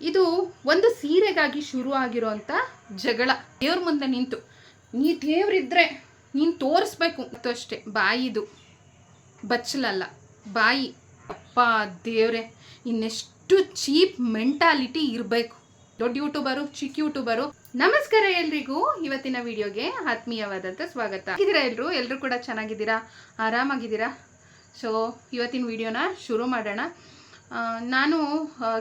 ಇದು ಒಂದು ಸೀರೆಗಾಗಿ ಶುರು ಆಗಿರೋಂಥ ಜಗಳ. ದೇವ್ರ ಮುಂದೆ ನಿಂತು. ನೀ ದೇವ್ರಿದ್ರೆ ನೀನು ತೋರಿಸ್ಬೇಕು. ಮತ್ತು ಅಷ್ಟೇ, ಬಾಯಿದು ಬಚ್ಚಲಲ್ಲ, ಬಾಯಿ. ಅಪ್ಪ ದೇವ್ರೆ, ಇನ್ನೆಷ್ಟು ಚೀಪ್ ಮೆಂಟಾಲಿಟಿ ಇರಬೇಕು. ದೊಡ್ಡ ಯೂಟ್ಯೂಬರು, ಚಿಕ್ಕ ಯೂಟ್ಯೂಬರು, ನಮಸ್ಕಾರ ಎಲ್ರಿಗೂ. ಇವತ್ತಿನ ವಿಡಿಯೋಗೆ ಆತ್ಮೀಯವಾದಂಥ ಸ್ವಾಗತ. ಇದ್ದೀರಾ ಎಲ್ರು? ಎಲ್ಲರೂ ಕೂಡ ಚೆನ್ನಾಗಿದ್ದೀರಾ? ಆರಾಮಾಗಿದ್ದೀರಾ? ಸೊ ಇವತ್ತಿನ ವಿಡಿಯೋನ ಶುರು ಮಾಡೋಣ. ನಾನು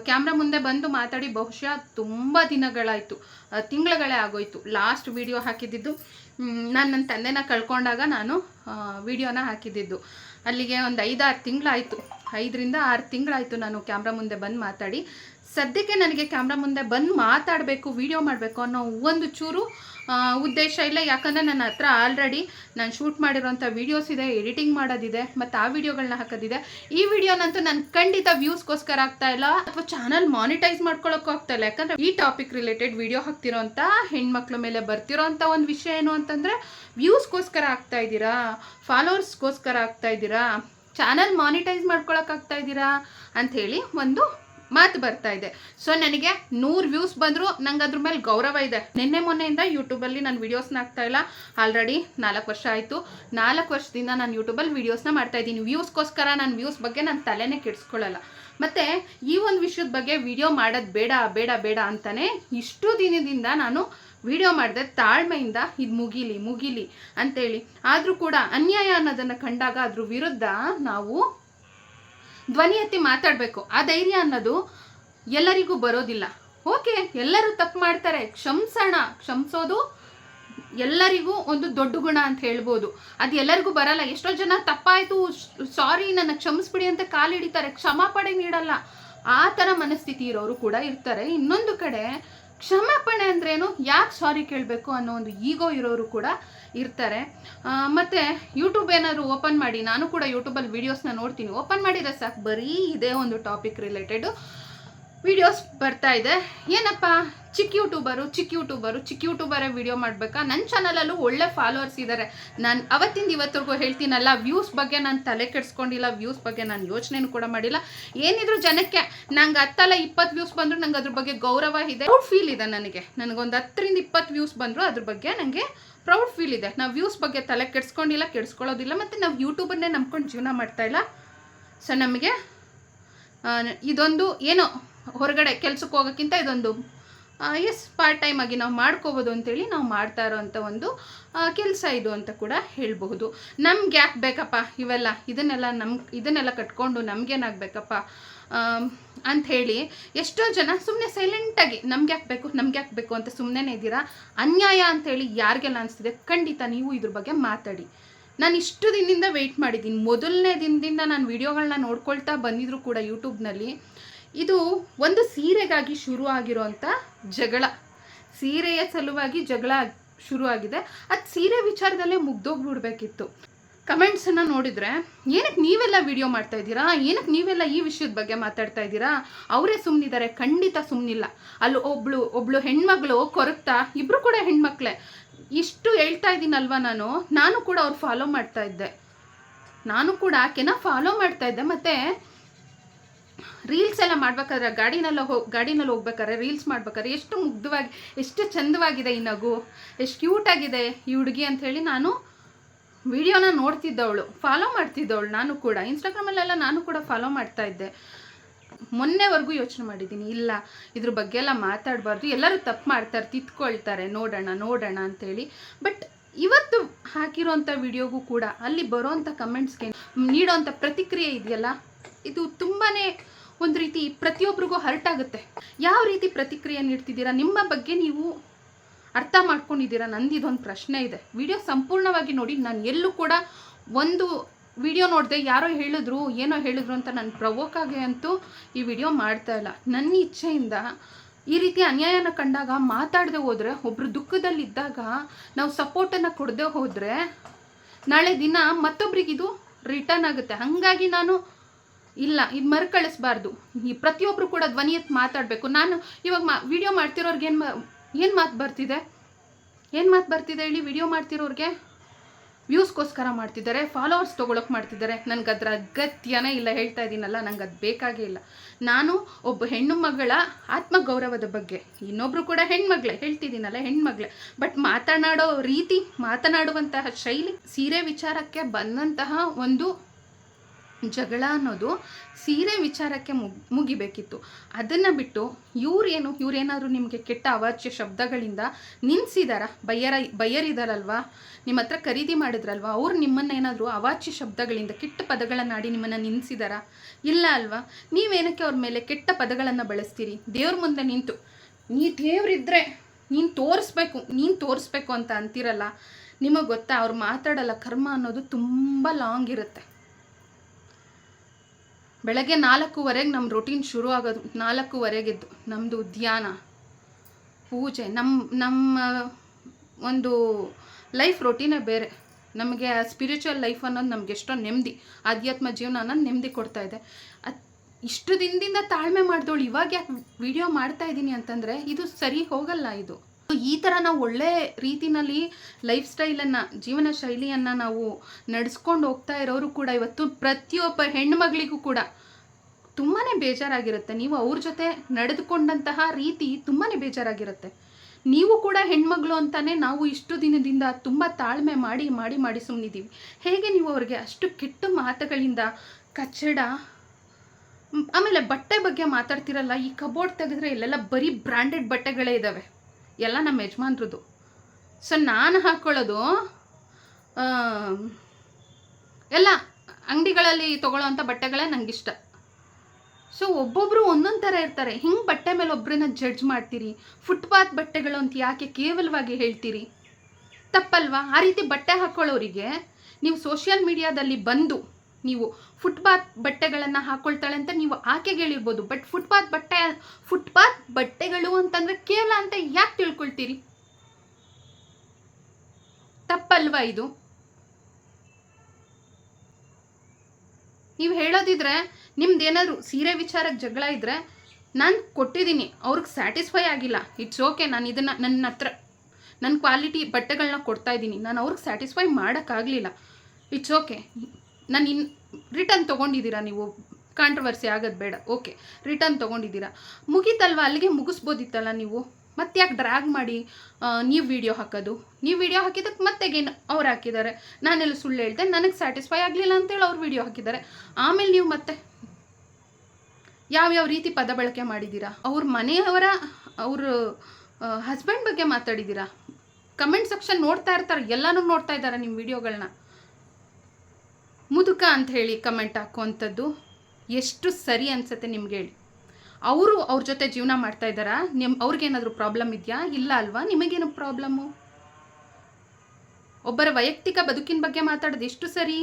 ಕ್ಯಾಮ್ರಾ ಮುಂದೆ ಬಂದು ಮಾತಾಡಿ ಬಹುಶಃ ತುಂಬ ದಿನಗಳಾಯಿತು ತಿಂಗಳುಗಳೇ ಆಗೋಯ್ತು. ಲಾಸ್ಟ್ ವಿಡಿಯೋ ಹಾಕಿದ್ದಿದ್ದು ನಾನು ನನ್ನ ತಂದೆನ ಕಳ್ಕೊಂಡಾಗ ನಾನು ವಿಡಿಯೋನ ಹಾಕಿದ್ದಿದ್ದು ಅಲ್ಲಿಗೆ ಒಂದು ಐದಾರು ತಿಂಗಳಾಯಿತು. ಐದರಿಂದ ಆರು ತಿಂಗಳಾಯಿತು ನಾನು ಕ್ಯಾಮ್ರಾ ಮುಂದೆ ಬಂದು ಮಾತಾಡಿ. ಸದ್ಯಕ್ಕೆ ನನಗೆ ಕ್ಯಾಮ್ರಾ ಮುಂದೆ ಬಂದು ಮಾತಾಡಬೇಕು ವಿಡಿಯೋ ಮಾಡಬೇಕು ಅನ್ನೋ ಒಂದು ಚೂರು ಉದ್ದೇಶ ಇಲ್ಲ. ಯಾಕಂದರೆ ನನ್ನ ಹತ್ರ ಆಲ್ರೆಡಿ ನಾನು ಶೂಟ್ ಮಾಡಿರೋಂಥ ವೀಡಿಯೋಸ್ ಇದೆ ಎಡಿಟಿಂಗ್ ಮಾಡೋದಿದೆ, ಮತ್ತು ಆ ವಿಡಿಯೋಗಳನ್ನ ಹಾಕೋದಿದೆ. ಈ ವಿಡಿಯೋನಂತೂ ನಾನು ಖಂಡಿತ ವ್ಯೂಸ್ಗೋಸ್ಕರ ಆಗ್ತಾ ಇಲ್ಲ. ಅಥವಾ ಚಾನಲ್ ಮಾನಿಟೈಸ್ ಮಾಡ್ಕೊಳ್ಳೋಕ್ಕೂ ಆಗ್ತಾ ಇಲ್ಲ. ಯಾಕಂದರೆ ಈ ಟಾಪಿಕ್ ರಿಲೇಟೆಡ್ ವಿಡಿಯೋ ಹಾಕ್ತಿರೋಂಥ ಹೆಣ್ಮಕ್ಳ ಮೇಲೆ ಬರ್ತಿರೋಂಥ ಒಂದು ವಿಷಯ ಏನು ಅಂತಂದರೆ ವ್ಯೂಸ್ಗೋಸ್ಕರ ಆಗ್ತಾ ಇದ್ದೀರಾ? ಫಾಲೋವರ್ಸ್ಗೋಸ್ಕರ ಆಗ್ತಾ ಇದ್ದೀರಾ? ಚಾನಲ್ ಮಾನಿಟೈಸ್ ಮಾಡ್ಕೊಳಕ್ಕಾಗ್ತಾ ಇದ್ದೀರಾ? ಅಂಥೇಳಿ ಒಂದು ಮಾತು ಬರ್ತಾ ಇದೆ. ಸೊ ನನಗೆ ನೂರು ವ್ಯೂಸ್ ಬಂದರೂ, ನಂಗೆ ಅದ್ರ ಮೇಲೆ ಗೌರವ ಇದೆ. ನಿನ್ನೆ ಮೊನ್ನೆಯಿಂದ ಯೂಟ್ಯೂಬಲ್ಲಿ ನಾನು ವೀಡಿಯೋಸ್ನ ಆಗ್ತಾ ಇಲ್ಲ. ಆಲ್ರೆಡಿ ನಾಲ್ಕು ವರ್ಷ ಆಯಿತು. ನಾಲ್ಕು ವರ್ಷದಿಂದ ನಾನು ಯೂಟ್ಯೂಬಲ್ಲಿ ವೀಡಿಯೋಸ್ನ ಮಾಡ್ತಾ ಇದ್ದೀನಿ. ವ್ಯೂಸ್ಗೋಸ್ಕರ ನಾನು ವ್ಯೂಸ್ ಬಗ್ಗೆ ನಾನು ತಲೆನೇ ಕೆಡಿಸ್ಕೊಳ್ಳಲ್ಲ. ಮತ್ತು ಈ ಒಂದು ವಿಷಯದ ಬಗ್ಗೆ ವಿಡಿಯೋ ಮಾಡೋದು ಬೇಡ ಬೇಡ ಬೇಡ ಅಂತಲೇ ಇಷ್ಟು ದಿನದಿಂದ ನಾನು ವಿಡಿಯೋ ಮಾಡಿದೆ, ತಾಳ್ಮೆಯಿಂದ ಇದು ಮುಗಿಲಿ ಮುಗಿಲಿ ಅಂತೇಳಿ. ಆದರೂ ಕೂಡ ಅನ್ಯಾಯ ಅನ್ನೋದನ್ನು ಕಂಡಾಗ ಅದ್ರ ವಿರುದ್ಧ ನಾವು ಧ್ವನಿ ಎತ್ತಿ ಮಾತಾಡಬೇಕು. ಆ ಧೈರ್ಯ ಅನ್ನೋದು ಎಲ್ಲರಿಗೂ ಬರೋದಿಲ್ಲ. ಓಕೆ, ಎಲ್ಲರೂ ತಪ್ಪು ಮಾಡ್ತಾರೆ. ಕ್ಷಮಿಸೋಣ. ಕ್ಷಮಿಸೋದು ಎಲ್ಲರಿಗೂ ಒಂದು ದೊಡ್ಡ ಗುಣ ಅಂತ ಹೇಳ್ಬೋದು. ಅದು ಎಲ್ಲರಿಗೂ ಬರಲ್ಲ. ಎಷ್ಟೋ ಜನ ತಪ್ಪಾಯಿತು. ಸಾರಿ, ನನ್ನ ಕ್ಷಮಿಸ್ಬಿಡಿ ಅಂತ ಕಾಲು ಹಿಡಿತಾರೆ. ಕ್ಷಮಾಪಣೆ ನೀಡಲ್ಲ. ಆ ಥರ ಮನಸ್ಥಿತಿ ಇರೋರು ಕೂಡ ಇರ್ತಾರೆ. ಇನ್ನೊಂದು ಕಡೆ ಕ್ಷಮಾಪಣೆ ಅಂದ್ರೇನು? ಯಾಕೆ ಸಾರಿ ಕೇಳಬೇಕು ಅನ್ನೋ ಒಂದು ಈಗೋ ಇರೋರು ಕೂಡ ಇರ್ತಾರೆ. ಮತ್ತು ಯೂಟ್ಯೂಬ್ ಏನಾದ್ರು ಓಪನ್ ಮಾಡಿ, ನಾನು ಕೂಡ ಯೂಟ್ಯೂಬಲ್ಲಿ ವೀಡಿಯೋಸ್ನ ನೋಡ್ತೀನಿ. ಓಪನ್ ಮಾಡಿದ್ರೆ ಸಾಕು, ಬರೀ ಇದೇ ಒಂದು ಟಾಪಿಕ್ ರಿಲೇಟೆಡು ವಿಡಿಯೋಸ್ ಬರ್ತಾ ಇದೆ. ಏನಪ್ಪ? ಚಿಕ್ಕ ಯೂಟ್ಯೂಬರು ಚಿಕ್ಕ ಯೂಟ್ಯೂಬರು ಚಿಕ್ಕ ಯೂಟ್ಯೂಬರೇ ವಿಡಿಯೋ ಮಾಡಬೇಕಾ? ನನ್ನ ಚಾನಲಲ್ಲೂ ಒಳ್ಳೆ ಫಾಲೋವರ್ಸ್ ಇದ್ದಾರೆ ನಾನು ಅವತ್ತಿಂದ ಇವತ್ತರೆಗೂ ಹೇಳ್ತೀನಲ್ಲ ವ್ಯೂಸ್ ಬಗ್ಗೆ ನಾನು ತಲೆ ಕೆಡಿಸ್ಕೊಂಡಿಲ್ಲ ವ್ಯೂಸ್ ಬಗ್ಗೆ ನಾನು ಯೋಚನೆನೂ ಕೂಡ ಮಾಡಿಲ್ಲ. ಏನಿದ್ರು ಜನಕ್ಕೆ ನಂಗೆ ಹತ್ತಲ್ಲ ಇಪ್ಪತ್ತು ವ್ಯೂಸ್ ಬಂದರೂ ನಂಗೆ ಅದ್ರ ಬಗ್ಗೆ ಗೌರವ ಇದೆ. ಪ್ರೌಡ್ ಫೀಲ್ ಇದೆ ನನಗೆ. ನನಗೊಂದು ಹತ್ತರಿಂದ ಇಪ್ಪತ್ತು ವ್ಯೂಸ್ ಬಂದರೂ ಅದ್ರ ಬಗ್ಗೆ ನನಗೆ ಪ್ರೌಡ್ ಫೀಲ್ ಇದೆ. ನಾವು ವ್ಯೂಸ್ ಬಗ್ಗೆ ತಲೆ ಕೆಡಿಸ್ಕೊಂಡಿಲ್ಲ, ಕೆಡಿಸ್ಕೊಳ್ಳೋದಿಲ್ಲ, ಮತ್ತು ನಾವು ಯೂಟ್ಯೂಬನ್ನೇ ನಂಬ್ಕೊಂಡು ಜೀವನ ಮಾಡ್ತಾ ಇಲ್ಲ. ಸೊ ನಮಗೆ ಇದೊಂದು, ಏನೋ ಹೊರಗಡೆ ಕೆಲ್ಸಕ್ಕೆ ಹೋಗೋಕ್ಕಿಂತ ಇದೊಂದು ಎಸ್ ಪಾರ್ಟ್ ಟೈಮ್ ಆಗಿ ನಾವು ಮಾಡ್ಕೋಬೋದು ಅಂತೇಳಿ ನಾವು ಮಾಡ್ತಾ ಇರೋವಂಥ ಒಂದು ಕೆಲಸ ಇದು ಅಂತ ಕೂಡ ಹೇಳಬಹುದು. ನಮ್ಗೆ ಯಾಕೆ ಬೇಕಪ್ಪ ಇವೆಲ್ಲ? ಇದನ್ನೆಲ್ಲ ನಮ್, ಇದನ್ನೆಲ್ಲ ಕಟ್ಕೊಂಡು ನಮ್ಗೇನಾಗಬೇಕಪ್ಪ ಅಂಥೇಳಿ ಎಷ್ಟೋ ಜನ ಸುಮ್ಮನೆ ಸೈಲೆಂಟಾಗಿ ನಮ್ಗೆ ಯಾಕೆ ಬೇಕು, ನಮ್ಗೆ ಯಾಕೆ ಬೇಕು ಅಂತ ಸುಮ್ಮನೆ ಇದ್ದೀರಾ? ಅನ್ಯಾಯ ಅಂತೇಳಿ ಯಾರಿಗೆಲ್ಲ ಅನಿಸ್ತಿದೆ? ಖಂಡಿತ ನೀವು ಇದ್ರ ಬಗ್ಗೆ ಮಾತಾಡಿ. ನಾನು ಇಷ್ಟು ದಿನದಿಂದ ವೆಯ್ಟ್ ಮಾಡಿದ್ದೀನಿ. ಮೊದಲನೇ ದಿನದಿಂದ ನಾನು ವಿಡಿಯೋಗಳನ್ನ ನೋಡ್ಕೊಳ್ತಾ ಬಂದಿದ್ರು ಕೂಡ ಯೂಟ್ಯೂಬ್ನಲ್ಲಿ ಇದು ಒಂದು ಸೀರೆಗಾಗಿ ಶುರು ಆಗಿರೋಂಥ ಜಗಳ. ಸೀರೆಯ ಸಲುವಾಗಿ ಜಗಳ ಶುರು ಆಗಿದೆ ಅದು ಸೀರೆ ವಿಚಾರದಲ್ಲೇ ಮುಗ್ದೋಗ್ಬಿಡ್ಬೇಕಿತ್ತು. ಕಮೆಂಟ್ಸನ್ನು ನೋಡಿದರೆ ಏನಕ್ಕೆ ನೀವೆಲ್ಲ ವಿಡಿಯೋ ಮಾಡ್ತಾ ಇದ್ದೀರಾ? ಏನಕ್ಕೆ ನೀವೆಲ್ಲ ಈ ವಿಷಯದ ಬಗ್ಗೆ ಮಾತಾಡ್ತಾ ಇದ್ದೀರಾ? ಅವರೇ ಸುಮ್ಮನಿದ್ದಾರೆ ಖಂಡಿತ ಸುಮ್ಮನಿಲ್ಲ ಅಲ್ಲಿ ಒಬ್ಳು ಒಬ್ಳು ಹೆಣ್ಮಗಳು ಕೊರಗ್ತಾ ಇಬ್ಬರು ಕೂಡ ಹೆಣ್ಮಕ್ಳೇ. ಇಷ್ಟು ಹೇಳ್ತಾ ಇದ್ದೀನಲ್ವ ನಾನು? ನಾನು ಕೂಡ ಅವ್ರು ಫಾಲೋ ಮಾಡ್ತಾ ಇದ್ದೆ. ನಾನು ಕೂಡ ಆಕೆನ ಫಾಲೋ ಮಾಡ್ತಾ ಇದ್ದೆ. ಮತ್ತು ರೀಲ್ಸ್ ಎಲ್ಲ ಮಾಡ್ಬೇಕಾದ್ರೆ ಗಾಡಿನೆಲ್ಲ ಹೋಗಿ ಗಾಡಿನಲ್ಲಿ ಹೋಗ್ಬೇಕಾದ್ರೆ ರೀಲ್ಸ್ ಮಾಡ್ಬೇಕಾದ್ರೆ ಎಷ್ಟು ಮುಗ್ಧವಾಗಿ, ಎಷ್ಟು ಚಂದವಾಗಿದೆ ಈ ನಗು, ಎಷ್ಟು ಕ್ಯೂಟಾಗಿದೆ ಈ ಹುಡುಗಿ ಅಂಥೇಳಿ ನಾನು ವಿಡಿಯೋನ ನೋಡ್ತಿದ್ದವಳು ಫಾಲೋ ಮಾಡ್ತಿದ್ದವಳು ನಾನು ಕೂಡ. ಇನ್ಸ್ಟಾಗ್ರಾಮಲ್ಲೆಲ್ಲ ನಾನು ಕೂಡ ಫಾಲೋ ಮಾಡ್ತಾ ಇದ್ದೆ. ಮೊನ್ನೆವರೆಗೂ ಯೋಚನೆ ಮಾಡಿದ್ದೀನಿ, ಇಲ್ಲ, ಇದ್ರ ಬಗ್ಗೆ ಎಲ್ಲ ಮಾತಾಡಬಾರ್ದು, ಎಲ್ಲರೂ ತಪ್ಪು ಮಾಡ್ತಾರೆ ತಿತ್ಕೊಳ್ತಾರೆ ನೋಡೋಣ ನೋಡೋಣ ಅಂತೇಳಿ ಬಟ್ ಇವತ್ತು ಹಾಕಿರೋಂಥ ವಿಡಿಯೋಗೂ ಕೂಡ ಅಲ್ಲಿ ಬರೋಂಥ ಕಮೆಂಟ್ಸ್ಗೆ ನೀಡೋಂಥ ಪ್ರತಿಕ್ರಿಯೆ ಇದೆಯಲ್ಲ, ಇದು ತುಂಬಾ ಒಂದು ರೀತಿ ಪ್ರತಿಯೊಬ್ಬರಿಗೂ ಹರ್ಟ್ ಆಗುತ್ತೆ. ಯಾವ ರೀತಿ ಪ್ರತಿಕ್ರಿಯೆ ನೀಡ್ತಿದ್ದೀರಾ? ನಿಮ್ಮ ಬಗ್ಗೆ ನೀವು ಅರ್ಥ ಮಾಡ್ಕೊಂಡಿದ್ದೀರಾ? ನಂದು ಇದೊಂದು ಪ್ರಶ್ನೆ ಇದೆ. ವಿಡಿಯೋ ಸಂಪೂರ್ಣವಾಗಿ ನೋಡಿ, ನಾನು ಎಲ್ಲೂ ಕೂಡ ಒಂದು ವಿಡಿಯೋ ನೋಡಿದೆ ಯಾರೋ ಹೇಳಿದ್ರು, ಏನೋ ಹೇಳಿದ್ರು ಅಂತ ನಾನು ಪ್ರವೋಕ್ ಆಗಿ ಅಂತೂ ಈ ವಿಡಿಯೋ ಮಾಡ್ತಾ ಇಲ್ಲ. ನನ್ನ ಇಚ್ಛೆಯಿಂದ ಈ ರೀತಿ ಅನ್ಯಾಯನ ಕಂಡಾಗ ಮಾತಾಡದೆ ಹೋದರೆ ಒಬ್ಬರು ದುಃಖದಲ್ಲಿದ್ದಾಗ ನಾವು ಸಪೋರ್ಟನ್ನು ಕೊಡದೆ ಹೋದರೆ, ನಾಳೆ ದಿನ ಮತ್ತೊಬ್ರಿಗಿದು ರಿಟರ್ನ್ ಆಗುತ್ತೆ. ಹಾಗಾಗಿ ನಾನು ಇಲ್ಲ, ಇದು ಮರುಕಳಿಸ್ಬಾರ್ದು. ಈ ಪ್ರತಿಯೊಬ್ಬರು ಕೂಡ ಧ್ವನಿ ಎತ್ತು ಮಾತಾಡಬೇಕು. ನಾನು ಇವಾಗ ಮಾ ವಿಡಿಯೋ ಮಾಡ್ತಿರೋರ್ಗೆ ಏನು ಏನು ಮಾತು ಬರ್ತಿದೆ? ಏನು ಮಾತು ಬರ್ತಿದೆ ಹೇಳಿ ವಿಡಿಯೋ ಮಾಡ್ತಿರೋರಿಗೆ? ವ್ಯೂಸ್ಗೋಸ್ಕರ ಮಾಡ್ತಿದ್ದಾರೆ ಫಾಲೋವರ್ಸ್ ತೊಗೊಳಕ್ಕೆ ಮಾಡ್ತಿದ್ದಾರೆ. ನನಗೆ ಅದರ ಅಗತ್ಯನೇ ಇಲ್ಲ, ಹೇಳ್ತಾ ಇದ್ದೀನಲ್ಲ ನಂಗೆ ಅದು ಬೇಕಾಗೇ ಇಲ್ಲ. ನಾನು ಒಬ್ಬ ಹೆಣ್ಣು ಮಗಳ ಆತ್ಮಗೌರವದ ಬಗ್ಗೆ, ಇನ್ನೊಬ್ರು ಕೂಡ ಹೆಣ್ಮಗಳೇ ಹೇಳ್ತಿದ್ದೀನಲ್ಲ ಹೆಣ್ಮಗಳೇ. ಬಟ್ ಮಾತನಾಡೋ ರೀತಿ, ಮಾತನಾಡುವಂತಹ ಶೈಲಿ, ಸೀರೆ ವಿಚಾರಕ್ಕೆ ಬಂದಂತಹ ಒಂದು ಜಗಳ ಅನ್ನೋದು ಸೀರೆ ವಿಚಾರಕ್ಕೆ ಮುಗ್ ಮುಗಿಬೇಕಿತ್ತು. ಅದನ್ನು ಬಿಟ್ಟು ಇವ್ರೇನು, ಇವ್ರೇನಾದರೂ ನಿಮಗೆ ಕೆಟ್ಟ ಅವಾಚ್ಯ ಶಬ್ದಗಳಿಂದ ನಿಲ್ಲಿಸಿದಾರ ಬಯ್ಯರ ಬಯ್ಯರಿದಾರಲ್ವಾ ನಿಮ್ಮ ಹತ್ರ ಖರೀದಿ ಮಾಡಿದ್ರಲ್ವಾ? ಅವ್ರು ನಿಮ್ಮನ್ನು ಏನಾದರೂ ಅವಾಚ್ಯ ಶಬ್ದಗಳಿಂದ ಕೆಟ್ಟ ಪದಗಳನ್ನಾಡಿ ನಿಮ್ಮನ್ನು ನಿಲ್ಲಿಸಿದಾರಾ ಇಲ್ಲ ಅಲ್ವಾ? ನೀವೇನಕ್ಕೆ ಅವ್ರ ಮೇಲೆ ಕೆಟ್ಟ ಪದಗಳನ್ನು ಬಳಸ್ತೀರಿ? ದೇವ್ರ ಮುಂದೆ ನಿಂತು, ನೀ ದೇವ್ರಿದ್ರೆ ನೀನು ತೋರಿಸ್ಬೇಕು ನೀನು ತೋರಿಸ್ಬೇಕು ಅಂತ ಅಂತೀರಲ್ಲ? ನಿಮಗೆ ಗೊತ್ತಾ? ಅವ್ರು ಮಾತಾಡಲ್ಲ, ಕರ್ಮ ಅನ್ನೋದು ತುಂಬ ಲಾಂಗ್ ಇರುತ್ತೆ. ಬೆಳಗ್ಗೆ ನಾಲ್ಕೂವರೆಗೆ ನಮ್ಮ ರೊಟೀನ್ ಶುರು ಆಗೋದು. ನಾಲ್ಕೂವರೆಗೆದ್ದು ನಮ್ಮದು ಧ್ಯಾನ, ಪೂಜೆ ನಮ್ಮ ನಮ್ಮ ಒಂದು ಲೈಫ್ ರೊಟೀನೇ ಬೇರೆ. ನಮಗೆ ಸ್ಪಿರಿಚುವಲ್ ಲೈಫ್ ಅನ್ನೋದು ನಮ್ಗೆ ಎಷ್ಟೋ ನೆಮ್ಮದಿ, ಆಧ್ಯಾತ್ಮ ಜೀವನ ಅನ್ನೋದು ನೆಮ್ಮದಿ ಕೊಡ್ತಾ ಅದು ಇಷ್ಟು ದಿನದಿಂದ ತಾಳ್ಮೆ ಮಾಡಿದವಳು ಇವಾಗ ಯಾಕೆ ವಿಡಿಯೋ ಮಾಡ್ತಾ ಇದ್ದೀನಿ ಅಂತಂದರೆ ಇದು ಸರಿ ಹೋಗಲ್ಲ ಇದು. ಈ ಥರ ನಾವು ಒಳ್ಳೆ ರೀತಿನಲ್ಲಿ ಲೈಫ್ ಸ್ಟೈಲನ್ನು ಜೀವನ ಶೈಲಿಯನ್ನು ನಾವು ನಡೆಸ್ಕೊಂಡು ಹೋಗ್ತಾ ಇರೋರು ಕೂಡ ಇವತ್ತು ಪ್ರತಿಯೊಬ್ಬ ಹೆಣ್ಮಗಳಿಗೂ ಕೂಡ ತುಂಬಾ ಬೇಜಾರಾಗಿರುತ್ತೆ. ನೀವು ಅವ್ರ ಜೊತೆ ನಡೆದುಕೊಂಡಂತಹ ರೀತಿ ತುಂಬಾ ಬೇಜಾರಾಗಿರುತ್ತೆ. ನೀವು ಕೂಡ ಹೆಣ್ಮಗಳು ಅಂತಾನೆ ನಾವು ಇಷ್ಟು ದಿನದಿಂದ ತುಂಬ ತಾಳ್ಮೆ ಮಾಡಿ ಮಾಡಿ ಮಾಡಿ ಸುಮ್ಮನಿದ್ದೀವಿ ಹೇಗೆ ನೀವು ಅವ್ರಿಗೆ ಅಷ್ಟು ಕೆಟ್ಟ ಮಾತುಗಳಿಂದ ಕಚ್ಚಡ ಆಮೇಲೆ ಬಟ್ಟೆ ಬಗ್ಗೆ ಮಾತಾಡ್ತಿರಲ್ಲ, ಈ ಕಬೋರ್ಡ್ ತೆಗೆದ್ರೆ ಇಲ್ಲೆಲ್ಲ ಬರೀ ಬ್ರ್ಯಾಂಡೆಡ್ ಬಟ್ಟೆಗಳೇ ಇದ್ದಾವೆ ಎಲ್ಲ ನಮ್ಮ ಯಜಮಾನ್ರದ್ದು. ಸೊ ನಾನು ಹಾಕ್ಕೊಳ್ಳೋದು ಎಲ್ಲ ಅಂಗಡಿಗಳಲ್ಲಿ ತೊಗೊಳ್ಳೋವಂಥ ಬಟ್ಟೆಗಳೇ ನನಗಿಷ್ಟ ಸೊ ಒಬ್ಬೊಬ್ಬರು ಒಂದೊಂದು ಥರ ಇರ್ತಾರೆ. ಹಿಂಗೆ ಬಟ್ಟೆ ಮೇಲೆ ಒಬ್ಬರನ್ನ ಜಡ್ಜ್ ಮಾಡ್ತೀರಿ? ಫುಟ್ಪಾತ್ ಬಟ್ಟೆಗಳು ಅಂತ ಯಾಕೆ ಕೇವಲವಾಗಿ ಹೇಳ್ತೀರಿ? ತಪ್ಪಲ್ವಾ? ಆ ರೀತಿ ಬಟ್ಟೆ ಹಾಕ್ಕೊಳ್ಳೋರಿಗೆ ನೀವು ಸೋಷಿಯಲ್ ಮೀಡಿಯಾದಲ್ಲಿ ಬಂದು ನೀವು ಫುಟ್ಪಾತ್ ಬಟ್ಟೆಗಳನ್ನು ಹಾಕೊಳ್ತಾಳೆ ಅಂತ ನೀವು ಆಕೆಗೆ ಹೇಳಿರ್ಬೋದು. ಬಟ್ ಫುಟ್ಪಾತ್ ಬಟ್ಟೆ ಫುಟ್ಪಾತ್ ಬಟ್ಟೆಗಳು ಅಂತಂದರೆ ಕೇವಲ ಅಂತ ಯಾಕೆ ತಿಳ್ಕೊಳ್ತೀರಿ? ತಪ್ಪಲ್ವಾ ಇದು? ನೀವು ಹೇಳೋದಿದ್ರೆ ನಿಮ್ದು ಏನಾದ್ರು ಸೀರೆ ವಿಚಾರಕ್ಕೆ ಜಗಳ ಇದ್ದರೆ ನಾನು ಕೊಟ್ಟಿದ್ದೀನಿ, ಅವ್ರಿಗೆ ಸ್ಯಾಟಿಸ್ಫೈ ಆಗಿಲ್ಲ. ಇಟ್ಸ್ ಓಕೆ ನಾನು ಇದನ್ನು ನನ್ನ ಹತ್ರ ನನ್ನ ಕ್ವಾಲಿಟಿ ಬಟ್ಟೆಗಳನ್ನ ಕೊಡ್ತಾ ಇದ್ದೀನಿ. ನಾನು ಅವ್ರಿಗೆ ಸ್ಯಾಟಿಸ್ಫೈ ಮಾಡೋಕ್ಕಾಗಲಿಲ್ಲ ಇಟ್ಸ್ ಓಕೆ ನಾನು ಇನ್ ರಿಟರ್ನ್ ತೊಗೊಂಡಿದ್ದೀರಾ ನೀವು? ಕಾಂಟ್ರವರ್ಸಿ ಆಗೋದು ಬೇಡ. ಓಕೆ ರಿಟರ್ನ್ ತೊಗೊಂಡಿದ್ದೀರಾ? ಮುಗೀತಲ್ವ? ಅಲ್ಲಿಗೆ ಮುಗಿಸ್ಬೋದಿತ್ತಲ್ಲ ನೀವು? ಮತ್ತೆ ಯಾಕೆ ಡ್ರ್ಯಾಗ್ ಮಾಡಿ ನೀವು ವಿಡಿಯೋ ಹಾಕೋದು? ನೀವು ವಿಡಿಯೋ ಹಾಕಿದ್ದಕ್ಕೆ ಮತ್ತೆಗೇನು ಅವ್ರು ಹಾಕಿದ್ದಾರೆ ನಾನೆಲ್ಲ ಸುಳ್ಳು ಹೇಳ್ದೆ, ನನಗೆ ಸ್ಯಾಟಿಸ್ಫೈ ಆಗಲಿಲ್ಲ ಅಂತೇಳಿ ಅವ್ರು ವಿಡಿಯೋ ಹಾಕಿದ್ದಾರೆ ಆಮೇಲೆ ನೀವು ಮತ್ತೆ ಯಾವ್ಯಾವ ರೀತಿ ಪದ ಬಳಕೆ ಮಾಡಿದ್ದೀರಾ? ಅವ್ರ ಮನೆಯವರ, ಅವ್ರ ಹಸ್ಬೆಂಡ್ ಬಗ್ಗೆ ಮಾತಾಡಿದ್ದೀರಾ? ಕಮೆಂಟ್ ಸೆಕ್ಷನ್ ನೋಡ್ತಾ ಇರ್ತಾರೆ. ಎಲ್ಲನೂ ನೋಡ್ತಾ ಇದ್ದಾರೆ ನಿಮ್ಮ ವಿಡಿಯೋಗಳನ್ನ ಮುದುಕ ಅಂತ ಹೇಳಿ ಕಮೆಂಟ್ ಹಾಕುವಂಥದ್ದು ಎಷ್ಟು ಸರಿ ಅನ್ಸುತ್ತೆ ನಿಮ್ಗೆ ಹೇಳಿ. ಅವರು ಅವ್ರ ಜೊತೆ ಜೀವನ ಮಾಡ್ತಾ ಇದ್ದಾರಾ? ನಿಮ್ಮ ಅವ್ರಿಗೇನಾದರೂ ಪ್ರಾಬ್ಲಮ್ ಇದೆಯಾ? ಇಲ್ಲ ಅಲ್ವಾ? ನಿಮಗೇನು ಪ್ರಾಬ್ಲಮ್ಮು ಒಬ್ಬರ ವೈಯಕ್ತಿಕ ಬದುಕಿನ ಬಗ್ಗೆ ಮಾತಾಡೋದು ಎಷ್ಟು ಸರಿ?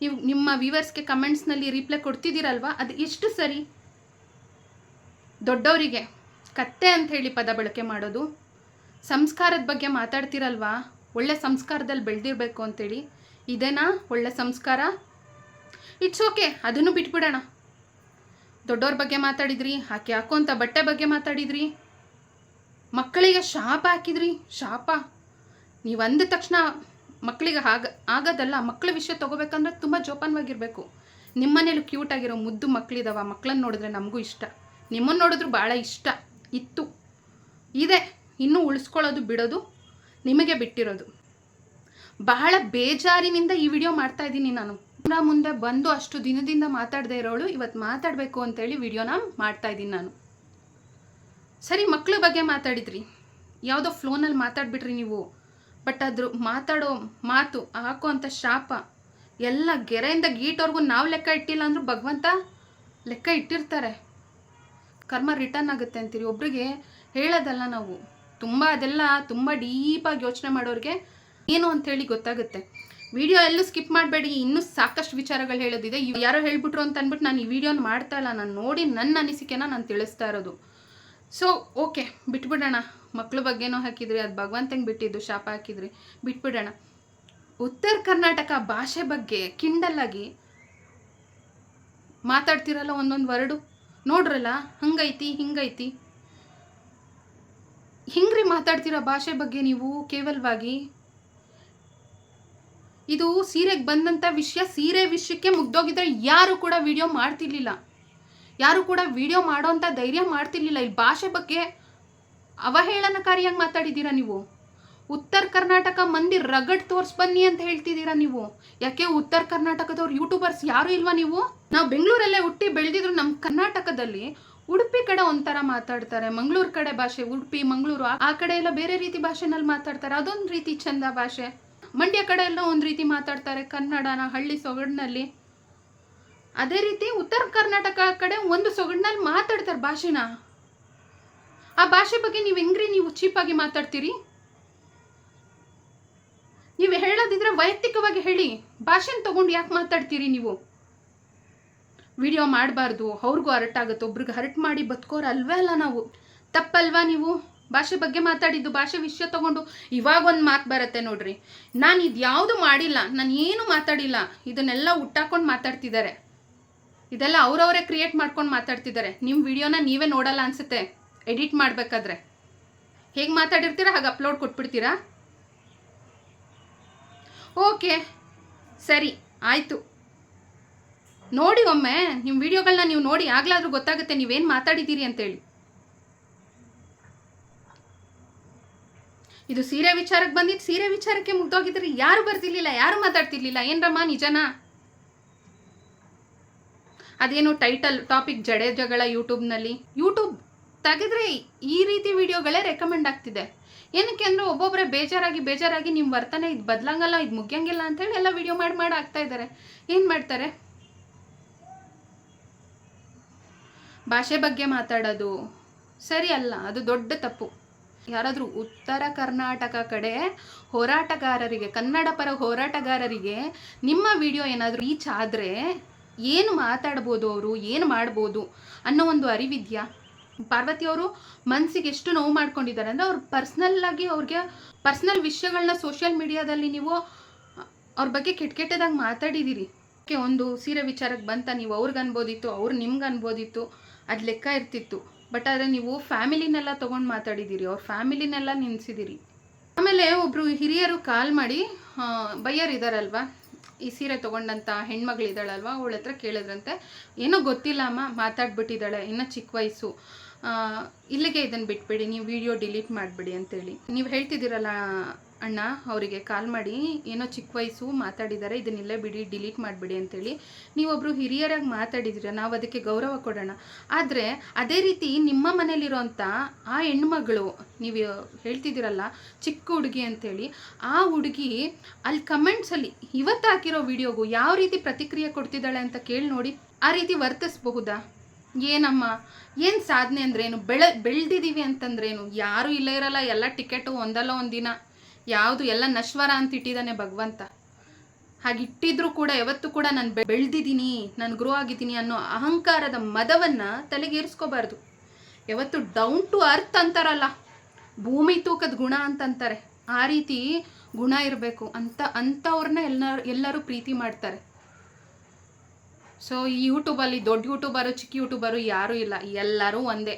ನೀವು ನಿಮ್ಮ ವ್ಯೂವರ್ಸ್ಗೆ ಕಮೆಂಟ್ಸ್ನಲ್ಲಿ ರಿಪ್ಲೈ ಕೊಡ್ತಿದ್ದೀರಲ್ವಾ? ಅದು ಎಷ್ಟು ಸರಿ? ದೊಡ್ಡವರಿಗೆ ಕತ್ತೆ ಅಂತ ಹೇಳಿ ಪದ ಬಳಕೆ ಮಾಡೋದು, ಸಂಸ್ಕಾರದ ಬಗ್ಗೆ ಮಾತಾಡ್ತಿರಲ್ವಾ? ಒಳ್ಳೆ ಸಂಸ್ಕಾರದಲ್ಲಿ ಬೆಳೆದಿರಬೇಕು ಅಂತೇಳಿ. ಇದೇನಾ? ಒಳ್ಳೆ ಸಂಸ್ಕಾರ? ಇಟ್ಸ್ ಓಕೆ ಅದನ್ನು ಬಿಟ್ಬಿಡೋಣ. ದೊಡ್ಡವ್ರ ಬಗ್ಗೆ ಮಾತಾಡಿದ್ರಿ, ಆಕೆ ಹಾಕೋಂತ ಬಟ್ಟೆ ಬಗ್ಗೆ ಮಾತಾಡಿದ್ರಿ. ಮಕ್ಕಳಿಗೆ ಶಾಪ ಹಾಕಿದ್ರಿ, ಶಾಪ. ನೀವು ಅಂದ ತಕ್ಷಣ ಮಕ್ಕಳಿಗೆ ಆಗ ಆಗೋದಲ್ಲ, ಮಕ್ಕಳ ವಿಷಯ ತೊಗೋಬೇಕಂದ್ರೆ ತುಂಬ ಜೋಪಾನವಾಗಿರಬೇಕು. ನಿಮ್ಮನೇಲಿ ಕ್ಯೂಟ್ ಆಗಿರೋ ಮುದ್ದು ಮಕ್ಕಳಿದಾವ ಮಕ್ಕಳನ್ನ ನೋಡಿದ್ರೆ ನಮಗೂ ಇಷ್ಟ. ನಿಮ್ಮನ್ನು ನೋಡಿದ್ರು ಭಾಳ ಇಷ್ಟ. ಇತ್ತು. ಇದೆ. ಇನ್ನೂ ಉಳಿಸ್ಕೊಳ್ಳೋದು, ಬಿಡೋದು, ನಿಮಗೆ ಬಿಟ್ಟಿರೋದು. ಬಹಳ ಬೇಜಾರಿನಿಂದ ಈ ವಿಡಿಯೋ ಮಾಡ್ತಾ ಇದ್ದೀನಿ ನಾನು. ಪುನಃ ಮುಂದೆ ಬಂದು ಅಷ್ಟು ದಿನದಿಂದ ಮಾತಾಡದೇ ಇರೋಳು ಇವತ್ತು ಮಾತಾಡಬೇಕು ಅಂತೇಳಿ ವಿಡಿಯೋನ ಮಾಡ್ತಾ ಇದ್ದೀನಿ ನಾನು. ಸರಿ ಮಕ್ಕಳ ಬಗ್ಗೆ ಮಾತಾಡಿದ್ರಿ. ಯಾವುದೋ ಫ್ಲೋನಲ್ಲಿ ಮಾತಾಡ್ಬಿಟ್ರಿ ನೀವು. ಬಟ್ ಅದ್ರ ಮಾತಾಡೋ ಮಾತು, ಹಾಕೋ ಅಂಥ ಶಾಪ, ಎಲ್ಲ ಗೆರೆಯಿಂದ ಗೀಟವ್ರಿಗೂ ನಾವು ಲೆಕ್ಕ ಇಟ್ಟಿಲ್ಲ ಅಂದ್ರೂ ಭಗವಂತ ಲೆಕ್ಕ ಇಟ್ಟಿರ್ತಾರೆ. ಕರ್ಮ ರಿಟರ್ನ್ ಆಗುತ್ತೆ ಅಂತೀರಿ. ಒಬ್ರಿಗೆ ಹೇಳೋದಲ್ಲ ನಾವು. ತುಂಬ ಅದೆಲ್ಲ ತುಂಬ ಡೀಪಾಗಿ ಯೋಚನೆ ಮಾಡೋರಿಗೆ ಏನು ಅಂಥೇಳಿ ಗೊತ್ತಾಗುತ್ತೆ. ವಿಡಿಯೋ ಎಲ್ಲೂ ಸ್ಕಿಪ್ ಮಾಡಬೇಡಿ, ಇನ್ನೂ ಸಾಕಷ್ಟು ವಿಚಾರಗಳು ಹೇಳೋದಿದೆ. ಯಾರೋ ಹೇಳ್ಬಿಟ್ರು ಅಂತ ಅಂದ್ಬಿಟ್ಟು ನಾನು ಈ ವಿಡಿಯೋನ ಮಾಡ್ತಾ ಇಲ್ಲ, ನಾನು ನೋಡಿ ನನ್ನ ಅನಿಸಿಕೆನ ನಾನು ತಿಳಿಸ್ತಾ ಇರೋದು. ಸೊ ಓಕೆ ಬಿಟ್ಬಿಡೋಣ. ಮಕ್ಳು ಬಗ್ಗೆನೋ ಹಾಕಿದ್ರಿ, ಅದು ಭಗವಂತಂಗೆ ಬಿಟ್ಟಿದ್ದು ಶಾಪ ಹಾಕಿದ್ರಿ, ಬಿಟ್ಬಿಡೋಣ. ಉತ್ತರ ಕರ್ನಾಟಕ ಭಾಷೆ ಬಗ್ಗೆ ಕಿಂಡಲ್ಲಾಗಿ ಮಾತಾಡ್ತಿರಲ್ಲ ಒಂದೊಂದು ವರ್ಡು? ನೋಡ್ರಲ್ಲ, ಹಂಗೈತಿ, ಹಿಂಗೈತಿ. ಹಿಂಗ್ರಿ ಮಾತಾಡ್ತಿರೋ ಭಾಷೆ ಬಗ್ಗೆ ನೀವು ಕೇವಲವಾಗಿ ಇದು ಸೀರೆಗೆ ಬಂದಂಥ ವಿಷಯ, ಸೀರೆ ವಿಷಯಕ್ಕೆ ಮುಗ್ದೋಗಿದ್ರೆ ಯಾರು ಕೂಡ ವಿಡಿಯೋ ಮಾಡ್ತಿರ್ಲಿಲ್ಲ. ಯಾರು ಕೂಡ ವಿಡಿಯೋ ಮಾಡೋಂಥ ಧೈರ್ಯ ಮಾಡ್ತಿರ್ಲಿಲ್ಲ. ಇಲ್ಲಿ ಭಾಷೆ ಬಗ್ಗೆ ಅವಹೇಳನಕಾರಿಯಾಗಿ ಮಾತಾಡಿದ್ದೀರಾ ನೀವು? ಉತ್ತರ ಕರ್ನಾಟಕ ಮಂದಿ ರಗಡ್ ತೋರ್ಸ್ ಬನ್ನಿ ಅಂತ ಹೇಳ್ತಿದ್ದೀರಾ ನೀವು? ಯಾಕೆ ಉತ್ತರ ಕರ್ನಾಟಕದವ್ರು ಯೂಟ್ಯೂಬರ್ಸ್ ಯಾರು ಇಲ್ವಾ ನೀವು? ನಾವು ಬೆಂಗಳೂರಲ್ಲೇ ಹುಟ್ಟಿ ಬೆಳೆದಿದ್ರು ನಮ್ಮ ಕರ್ನಾಟಕದಲ್ಲಿ ಉಡುಪಿ ಕಡೆ ಒಂಥರ ಮಾತಾಡ್ತಾರೆ. ಮಂಗಳೂರು ಕಡೆ ಭಾಷೆ, ಉಡುಪಿ, ಮಂಗಳೂರು, ಆ ಕಡೆ ಎಲ್ಲ ಬೇರೆ ರೀತಿ ಭಾಷೆನಲ್ಲಿ ಮಾತಾಡ್ತಾರೆ. ಅದೊಂದು ರೀತಿ ಚಂದ ಭಾಷೆ. ಮಂಡ್ಯ ಕಡೆ ಎಲ್ಲ ಒಂದು ರೀತಿ ಮಾತಾಡ್ತಾರೆ. ಕನ್ನಡನ ಹಳ್ಳಿ ಸೊಗಡಿನಲ್ಲಿ. ಅದೇ ರೀತಿ ಉತ್ತರ ಕರ್ನಾಟಕ ಕಡೆ ಒಂದು ಸೊಗಡಿನಲ್ಲಿ ಮಾತಾಡ್ತಾರೆ ಭಾಷೆನ. ಆ ಭಾಷೆ ಬಗ್ಗೆ ನೀವು ಹೆಂಗ್ರಿ ನೀವು ಚೀಪಾಗಿ ಮಾತಾಡ್ತೀರಿ? ನೀವು ಹೇಳೋದಿದ್ರೆ ವೈಯಕ್ತಿಕವಾಗಿ ಹೇಳಿ. ಭಾಷೆನ ತಗೊಂಡು ಯಾಕೆ ಮಾತಾಡ್ತೀರಿ ನೀವು? ವಿಡಿಯೋ ಮಾಡಬಾರ್ದು. ಅವ್ರಿಗೂ ಹರ್ಟ್ ಆಗುತ್ತೆ. ಒಬ್ರಿಗೆ ಹರ್ಟ್ ಮಾಡಿ ಬದುಕೋರು ಅಲ್ವೇ ಅಲ್ಲ ನಾವು. ತಪ್ಪಲ್ವಾ ನೀವು? ಭಾಷೆ ಬಗ್ಗೆ ಮಾತಾಡಿದ್ದು, ಭಾಷೆ ವಿಷಯ ತಗೊಂಡು ಇವಾಗ ಒಂದು ಮಾತು ಬರುತ್ತೆ ನೋಡ್ರಿ. ನಾನು ಇದು ಯಾವುದು ಮಾಡಿಲ್ಲ, ನಾನು ಏನು ಮಾತಾಡಿಲ್ಲ, ಇದನ್ನೆಲ್ಲ ಹುಟ್ಟಾಕೊಂಡು ಮಾತಾಡ್ತಿದ್ದಾರೆ ಇದೆಲ್ಲ ಅವರವರೇ ಕ್ರಿಯೇಟ್ ಮಾಡ್ಕೊಂಡು ಮಾತಾಡ್ತಿದ್ದಾರೆ ನಿಮ್ಮ ವಿಡಿಯೋನ ನೀವೇ ನೋಡಲ್ಲ ಅನ್ಸುತ್ತೆ ಎಡಿಟ್ ಮಾಡಬೇಕಾದ್ರೆ. ಹೇಗೆ ಮಾತಾಡಿರ್ತೀರಾ, ಹಾಗೆ ಅಪ್ಲೋಡ್ ಕೊಟ್ಬಿಡ್ತೀರಾ? ಓಕೆ ಸರಿ, ಆಯಿತು. ನೋಡಿ ಒಮ್ಮೆ ನಿಮ್ಮ ವಿಡಿಯೋಗಳನ್ನ ನೀವು ನೋಡಿ, ಆಗ್ಲಾದ್ರೂ ಗೊತ್ತಾಗುತ್ತೆ ನೀವೇನು ಮಾತಾಡಿದ್ದೀರಿ ಅಂತೇಳಿ. ಇದು ಸೀರೆ ವಿಚಾರಕ್ಕೆ ಬಂದಿದ್ದು ಸೀರೆ ವಿಚಾರಕ್ಕೆ ಮುಗ್ದೋಗಿದ್ರೆ ಯಾರು ಬರ್ತಿರ್ಲಿಲ್ಲ, ಯಾರು ಮಾತಾಡ್ತಿರ್ಲಿಲ್ಲ? ಏನ್ರಮ್ಮ ನಿಜನಾ? ಅದೇನು ಟೈಟಲ್ ಟಾಪಿಕ್ ಜಡೆ ಜಗಳ ಯೂಟ್ಯೂಬ್ನಲ್ಲಿ? ಯೂಟ್ಯೂಬ್ ತೆಗೆದ್ರೆ ಈ ರೀತಿ ವಿಡಿಯೋಗಳೇ ರೆಕಮೆಂಡ್ ಆಗ್ತಿದೆ. ಏನಕ್ಕೆ ಅಂದರೆ ಒಬ್ಬೊಬ್ಬರೇ ಬೇಜಾರಾಗಿ ಬೇಜಾರಾಗಿ ನಿಮ್ಮ ವರ್ತನೆ ಇದು ಬದಲಾಗಲ್ಲ, ಇದು ಮುಗಿಯಂಗಿಲ್ಲ ಅಂತೇಳಿ ಎಲ್ಲ ವಿಡಿಯೋ ಮಾಡಿ ಮಾಡಿ ಆಗ್ತಾ ಇದ್ದಾರೆ. ಏನು ಮಾಡ್ತಾರೆ? ಭಾಷೆ ಬಗ್ಗೆ ಮಾತಾಡೋದು ಸರಿ ಅಲ್ಲ, ಅದು ದೊಡ್ಡ ತಪ್ಪು. ಯಾರಾದರೂ ಉತ್ತರ ಕರ್ನಾಟಕ ಕಡೆ ಹೋರಾಟಗಾರರಿಗೆ, ಕನ್ನಡ ಪರ ಹೋರಾಟಗಾರರಿಗೆ ನಿಮ್ಮ ವಿಡಿಯೋ ಏನಾದರೂ ರೀಚ್ ಆದರೆ ಏನು ಮಾತಾಡ್ಬೋದು ಅವರು, ಏನು ಮಾಡ್ಬೋದು ಅನ್ನೋ ಒಂದು ಅರಿವಿದ್ಯಾ? ಪಾರ್ವತಿ ಅವರು ಮನಸ್ಸಿಗೆ ಎಷ್ಟು ನೋವು ಮಾಡ್ಕೊಂಡಿದ್ದಾರೆ ಅಂದರೆ ಅವ್ರು ಪರ್ಸ್ನಲ್ಲಾಗಿ ಅವ್ರಿಗೆ ಪರ್ಸ್ನಲ್ ವಿಷಯಗಳನ್ನ ಸೋಷಿಯಲ್ ಮೀಡಿಯಾದಲ್ಲಿ ನೀವು ಅವ್ರ ಬಗ್ಗೆ ಕೆಟ್ಟ ಕೆಟ್ಟದಾಗಿ ಮಾತಾಡಿದ್ದೀರಿ ಒಂದು ಸೀರೆ ವಿಚಾರಕ್ಕೆ ಬಂತ, ನೀವು ಅವ್ರಿಗೆ ಅನ್ಬೋದಿತ್ತು ಅವ್ರು ನಿಮ್ಗೆ ಅನ್ಬೋದಿತ್ತು ಅದು ಲೆಕ್ಕ ಇರ್ತಿತ್ತು. ಬಟ್ ಆದರೆ ನೀವು ಫ್ಯಾಮಿಲಿನೆಲ್ಲ ತೊಗೊಂಡು ಮಾತಾಡಿದ್ದೀರಿ ಅವ್ರ ಫ್ಯಾಮಿಲಿನೆಲ್ಲ ನಿನ್ಸಿದ್ದೀರಿ ಆಮೇಲೆ ಒಬ್ಬರು ಹಿರಿಯರು ಕಾಲ್ ಮಾಡಿ ಬಯ್ಯರ್ ಇದ್ದಾರಲ್ವಾ ಈ ಸೀರೆ ತೊಗೊಂಡಂಥ ಹೆಣ್ಮಗಳಿದ್ದಾಳಲ್ವ ಅವಳ ಹತ್ರ ಕೇಳಿದ್ರಂತೆ. ಏನೋ ಗೊತ್ತಿಲ್ಲ ಅಮ್ಮ ಮಾತಾಡ್ಬಿಟ್ಟಿದ್ದಾಳೆ ಇನ್ನೂ ಚಿಕ್ಕ ವಯಸ್ಸು. ಇಲ್ಲಿಗೆ ಇದನ್ನು ಬಿಟ್ಬಿಡಿ, ನೀವು ವಿಡಿಯೋ ಡಿಲೀಟ್ ಮಾಡಿಬಿಡಿ ಅಂತೇಳಿ. ನೀವು ಹೇಳ್ತಿದ್ದೀರಲ್ಲ ಅಣ್ಣ ಅವರಿಗೆ ಕಾಲ್ ಮಾಡಿ, ಏನೋ ಚಿಕ್ಕ ವಯಸ್ಸು ಮಾತಾಡಿದ್ದಾರೆ ಇದನ್ನಿಲ್ಲೇ ಬಿಡಿ ಡಿಲೀಟ್ ಮಾಡಿಬಿಡಿ ಅಂತೇಳಿ. ನೀವೊಬ್ಬರು ಹಿರಿಯರಾಗಿ ಮಾತಾಡಿದ್ದೀರ ನಾವು ಅದಕ್ಕೆ ಗೌರವ ಕೊಡೋಣ. ಆದರೆ ಅದೇ ರೀತಿ ನಿಮ್ಮ ಮನೇಲಿರೋಂಥ ಆ ಹೆಣ್ಮಗಳು, ನೀವು ಹೇಳ್ತಿದ್ದೀರಲ್ಲ, ಚಿಕ್ಕ ಹುಡುಗಿ ಅಂತೇಳಿ, ಆ ಹುಡುಗಿ ಅಲ್ಲಿ ಕಮೆಂಟ್ಸಲ್ಲಿ ಇವತ್ತು ಹಾಕಿರೋ ವಿಡಿಯೋಗೂ ಯಾವ ರೀತಿ ಪ್ರತಿಕ್ರಿಯೆ ಕೊಡ್ತಿದ್ದಾಳೆ ಅಂತ ಕೇಳಿ ನೋಡಿ, ಆ ರೀತಿ ವರ್ತಿಸ್ಬಹುದಾ? ಏನಮ್ಮ? ಏನು ಸಾಧನೆ ಅಂದ್ರೇನು? ಬೆಳೆ ಬೆಳೆದಿದ್ದೀವಿ ಅಂತಂದ್ರೇನು? ಯಾರೂ ಇಲ್ಲೇ ಇರಲ್ಲ, ಎಲ್ಲ ಟಿಕೆಟು ಒಂದಲ್ಲ ಒಂದಿನ. ಯಾವುದು ಎಲ್ಲ ನಶ್ವರ ಅಂತ ಇಟ್ಟಿದ್ದಾನೆ ಭಗವಂತ. ಹಾಗಿಟ್ಟಿದ್ರೂ ಕೂಡ ಯಾವತ್ತು ಕೂಡ ನಾನು ಬೆಳೆದಿದ್ದೀನಿ, ನಾನು ಗ್ರೋ ಆಗಿದ್ದೀನಿ ಅನ್ನೋ ಅಹಂಕಾರದ ಮದವನ್ನು ತಲೆಗೇರಿಸ್ಕೋಬಾರ್ದು ಯಾವತ್ತು ಡೌನ್ ಟು ಅರ್ತ್ ಅಂತಾರಲ್ಲ, ಭೂಮಿ ತೂಕದ ಗುಣ ಅಂತಂತಾರೆ. ಆ ರೀತಿ ಗುಣ ಇರಬೇಕು ಅಂತ ಅಂಥವ್ರನ್ನ ಎಲ್ಲರೂ ಎಲ್ಲರೂ ಪ್ರೀತಿ ಮಾಡ್ತಾರೆ. ಸೊ ಈ ಯೂಟ್ಯೂಬಲ್ಲಿ ದೊಡ್ಡ ಯೂಟ್ಯೂಬರು, ಚಿಕ್ಕ ಯೂಟ್ಯೂಬರು ಯಾರೂ ಇಲ್ಲ, ಎಲ್ಲರೂ ಒಂದೇ.